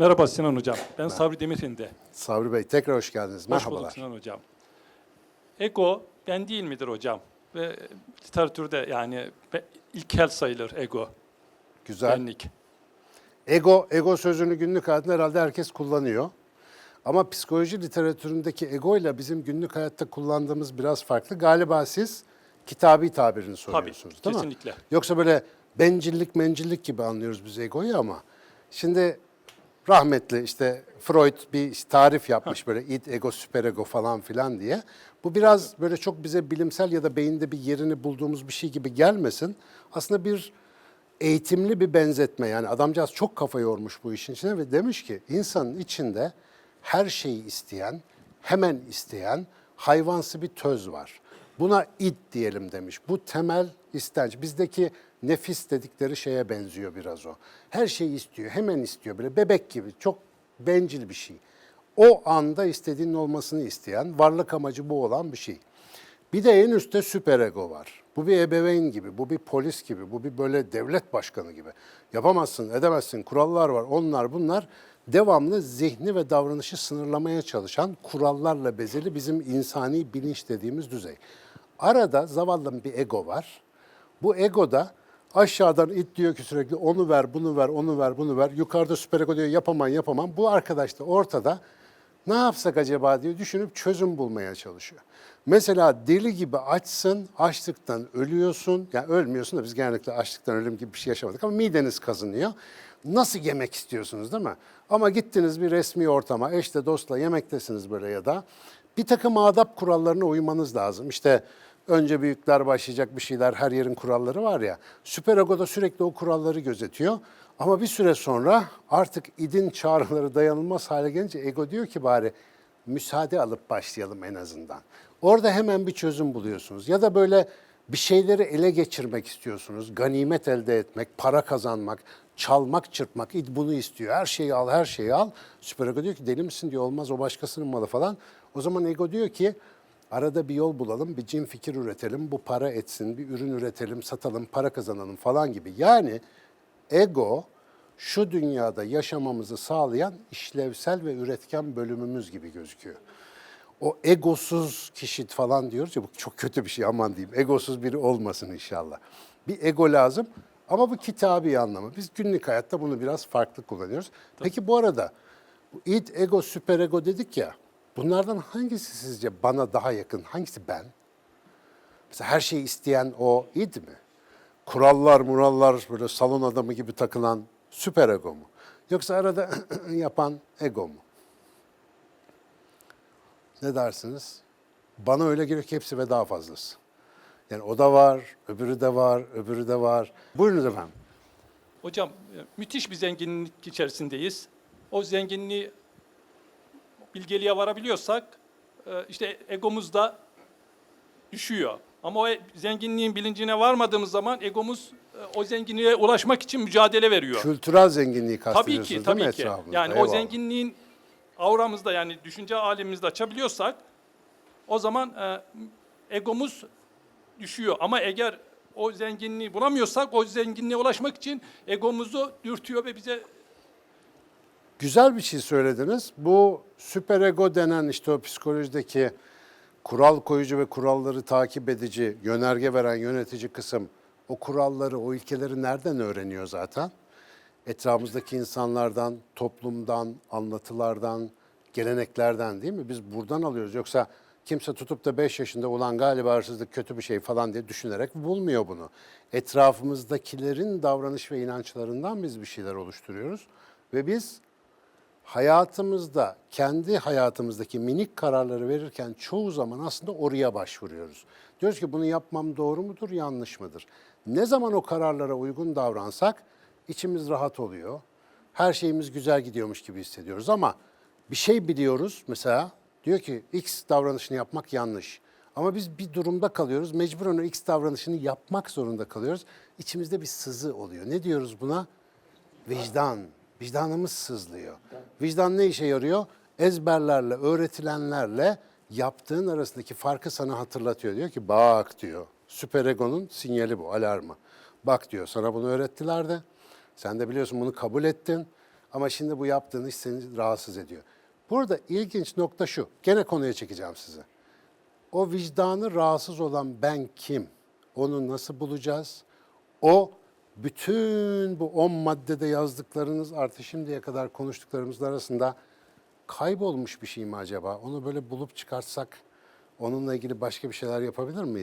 Merhaba Sinan Hocam. Ben Sabri Demirhinde. Sabri Bey tekrar hoş geldiniz. Hoş Merhabalar. bulduk Sinan Hocam. Ego ben değil midir hocam? Ve literatürde yani ilkel sayılır ego, Güzel. benlik. Ego, ego sözünü günlük hayatta herhalde herkes kullanıyor. Ama psikoloji literatüründeki ego ile bizim günlük hayatta kullandığımız biraz farklı. Galiba siz kitabi tabirini soruyorsunuz değil mi? kesinlikle. Yoksa böyle bencillik mencillik gibi anlıyoruz biz egoyu ama şimdi rahmetli işte Freud bir tarif yapmış böyle id, ego, süperego falan filan diye. Bu biraz böyle çok bize bilimsel ya da beyinde bir yerini bulduğumuz bir şey gibi gelmesin. Aslında bir eğitimli bir benzetme yani adamcağız çok kafa yormuş bu işin içine ve demiş ki insanın içinde her şeyi isteyen, hemen isteyen hayvansı bir töz var. Buna id diyelim demiş. Bu temel istenç. Bizdeki nefis dedikleri şeye benziyor biraz o. Her şeyi istiyor, hemen istiyor böyle bebek gibi çok bencil bir şey. O anda istediğinin olmasını isteyen, varlık amacı bu olan bir şey. Bir de en üstte süperego var. Bu bir ebeveyn gibi, bu bir polis gibi, bu bir böyle devlet başkanı gibi. Yapamazsın, edemezsin, kurallar var, onlar bunlar. Devamlı zihni ve davranışı sınırlamaya çalışan kurallarla bezeli bizim insani bilinç dediğimiz düzey. Arada zavallı bir ego var. Bu ego da aşağıdan it diyor ki sürekli onu ver, bunu ver, onu ver, bunu ver. Yukarıda süper ego diyor yapamam, yapamam. Bu arkadaş da ortada ne yapsak acaba diye düşünüp çözüm bulmaya çalışıyor. Mesela deli gibi açsın, açlıktan ölüyorsun. Yani ölmüyorsun da biz genellikle açlıktan ölüm gibi bir şey yaşamadık ama mideniz kazınıyor. Nasıl yemek istiyorsunuz değil mi? Ama gittiniz bir resmi ortama, eşle dostla yemektesiniz böyle ya da bir takım adap kurallarına uymanız lazım. İşte önce büyükler başlayacak bir şeyler, her yerin kuralları var ya. Süper Ego da sürekli o kuralları gözetiyor. Ama bir süre sonra artık idin çağrıları dayanılmaz hale gelince ego diyor ki bari müsaade alıp başlayalım en azından. Orada hemen bir çözüm buluyorsunuz. Ya da böyle bir şeyleri ele geçirmek istiyorsunuz. Ganimet elde etmek, para kazanmak, çalmak, çırpmak. İd bunu istiyor. Her şeyi al, her şeyi al. Süper ego diyor ki deli misin diyor. Olmaz o başkasının malı falan. O zaman ego diyor ki arada bir yol bulalım, bir cin fikir üretelim, bu para etsin, bir ürün üretelim, satalım, para kazanalım falan gibi. Yani ego şu dünyada yaşamamızı sağlayan işlevsel ve üretken bölümümüz gibi gözüküyor. O egosuz kişi falan diyoruz ya bu çok kötü bir şey aman diyeyim. Egosuz biri olmasın inşallah. Bir ego lazım ama bu kitabi anlamı. Biz günlük hayatta bunu biraz farklı kullanıyoruz. Peki bu arada bu id, ego, süperego dedik ya. Bunlardan hangisi sizce bana daha yakın? Hangisi ben? Mesela her şeyi isteyen o id mi? Kurallar, murallar böyle salon adamı gibi takılan süper ego mu? Yoksa arada yapan ego mu? Ne dersiniz? Bana öyle geliyor ki hepsi ve daha fazlası. Yani o da var, öbürü de var, öbürü de var. Buyurunuz efendim. Hocam e, müthiş bir zenginlik içerisindeyiz. O zenginliği bilgeliğe varabiliyorsak e, işte egomuz da düşüyor. Ama o e- zenginliğin bilincine varmadığımız zaman egomuz e, o zenginliğe ulaşmak için mücadele veriyor. Kültürel zenginliği Tabii kastediyorsunuz ki, değil mi tabii ki. etrafınızda? Yani o Eyvallah. zenginliğin auramızda yani düşünce alemimizde açabiliyorsak o zaman e, egomuz düşüyor. Ama eğer o zenginliği bulamıyorsak o zenginliğe ulaşmak için egomuzu dürtüyor ve bize Güzel bir şey söylediniz. Bu süperego denen işte o psikolojideki kural koyucu ve kuralları takip edici, yönerge veren yönetici kısım o kuralları, o ilkeleri nereden öğreniyor zaten? Etrafımızdaki insanlardan, toplumdan, anlatılardan, geleneklerden değil mi? Biz buradan alıyoruz. Yoksa kimse tutup da 5 yaşında olan galiba hırsızlık kötü bir şey falan diye düşünerek bulmuyor bunu. Etrafımızdakilerin davranış ve inançlarından biz bir şeyler oluşturuyoruz. Ve biz hayatımızda, kendi hayatımızdaki minik kararları verirken çoğu zaman aslında oraya başvuruyoruz. Diyoruz ki bunu yapmam doğru mudur, yanlış mıdır? Ne zaman o kararlara uygun davransak içimiz rahat oluyor. Her şeyimiz güzel gidiyormuş gibi hissediyoruz ama bir şey biliyoruz mesela diyor ki X davranışını yapmak yanlış. Ama biz bir durumda kalıyoruz. Mecburen o X davranışını yapmak zorunda kalıyoruz. İçimizde bir sızı oluyor. Ne diyoruz buna? Vicdan. Vicdanımız sızlıyor. Vicdan ne işe yarıyor? Ezberlerle, öğretilenlerle yaptığın arasındaki farkı sana hatırlatıyor. Diyor ki bak diyor. Süperegonun sinyali bu, alarmı. Bak diyor sana bunu öğrettiler de. Sen de biliyorsun bunu kabul ettin. Ama şimdi bu yaptığın iş seni rahatsız ediyor. Burada ilginç nokta şu. Gene konuya çekeceğim sizi. O vicdanı rahatsız olan ben kim? Onu nasıl bulacağız? O bütün bu 10 maddede yazdıklarınız artı şimdiye kadar konuştuklarımız arasında kaybolmuş bir şey mi acaba? Onu böyle bulup çıkartsak onunla ilgili başka bir şeyler yapabilir miyiz?